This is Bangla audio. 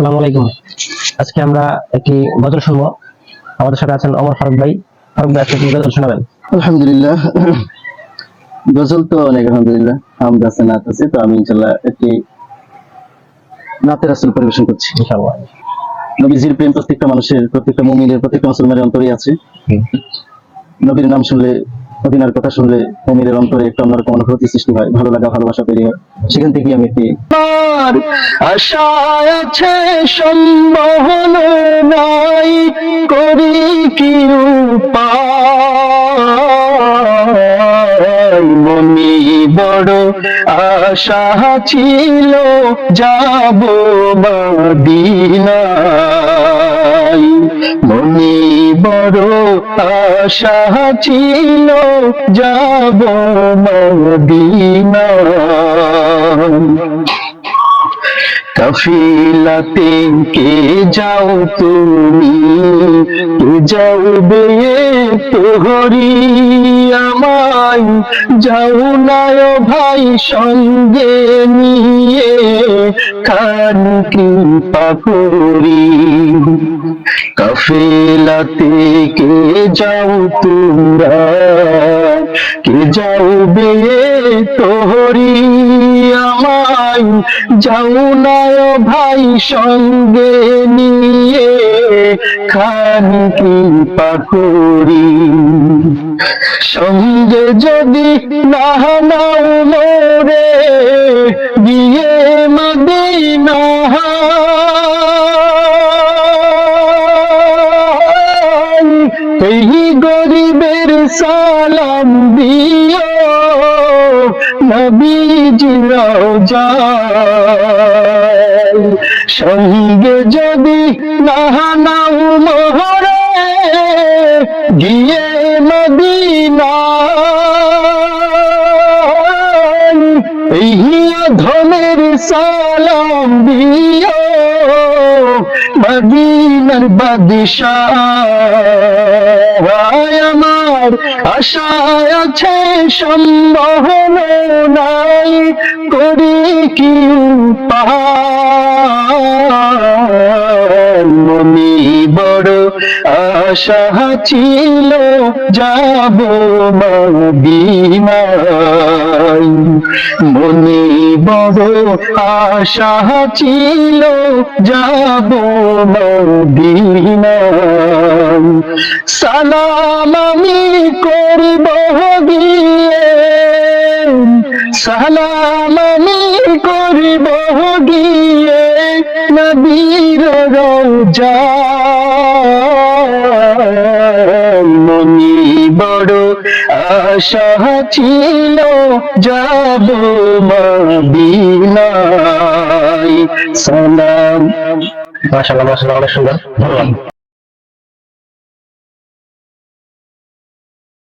আসসালামু আলাইকুম। আজকে আমরা একটি গজল শুনব। আমাদের সাথে আছেন অমর ফারুক ভাই। ফারুক ভাই আজকে গজল শোনাবেন? আলহামদুলিল্লাহ। গজল তো অনেক আলহামদুলিল্লাহ। হামদ আছে নাত আছে তো আমি ইনশাল্লাহ একটি নাতের আসল পরিবেশন করছি। ইনশাআল্লাহ। নবীজির প্রেম প্রত্যেকটা মানুষের প্রত্যেকটা মুমিনের প্রত্যেকটা মুসলমানের অন্তরে আছে। নবীর নাম শুনলে মদিনার কথা শুনলে মুমিনের অন্তরে একটা অন্যরকম অনুভূতি সৃষ্টি হয়, ভালো লাগা, ভালোবাসা তৈরি হয়। সেখান থেকে আমি একটি আশা আছে সম্মোহন নাই, করি কি মনি বড় আশা ছিল, যাব মদিনায়। মনি বড় আশা ছিল যাব মদিনায়। কাফিলাতে কে যাও তুমি যাও বে তোহরি আমায় যাও না ভাই সঙ্গে নিয়ে খান কৃপা করি। কাফেলাতে কে যাও তোমরা, কে যাও বে তোহরি? আমায় যাও না ভাই সঙ্গে নিয়ে খান কৃপা করি সঙ্গে যদি না নাও মোরে, গিয়ে মদিনা এই গরিবের সালাম নবীজি সঙ্গে যদি না নাও মোহরে গিয়ে মদিনা ধনের সালাম দিও মদিনার বাদশাহ। আমার আশা আছে সম্ভব নাই করি কি মনি বড় আশা ছিল যাব মদিনায়। মনে বড় আশা ছিল যাব মদিনায়। সালাম আমি করব গিয়ে সালাম আমি করব গিয়ে। আশা ছিল যাব মদিনায়। সালাম। মাশাআল্লাহ মাশাআল্লাহ অনেক সুন্দর।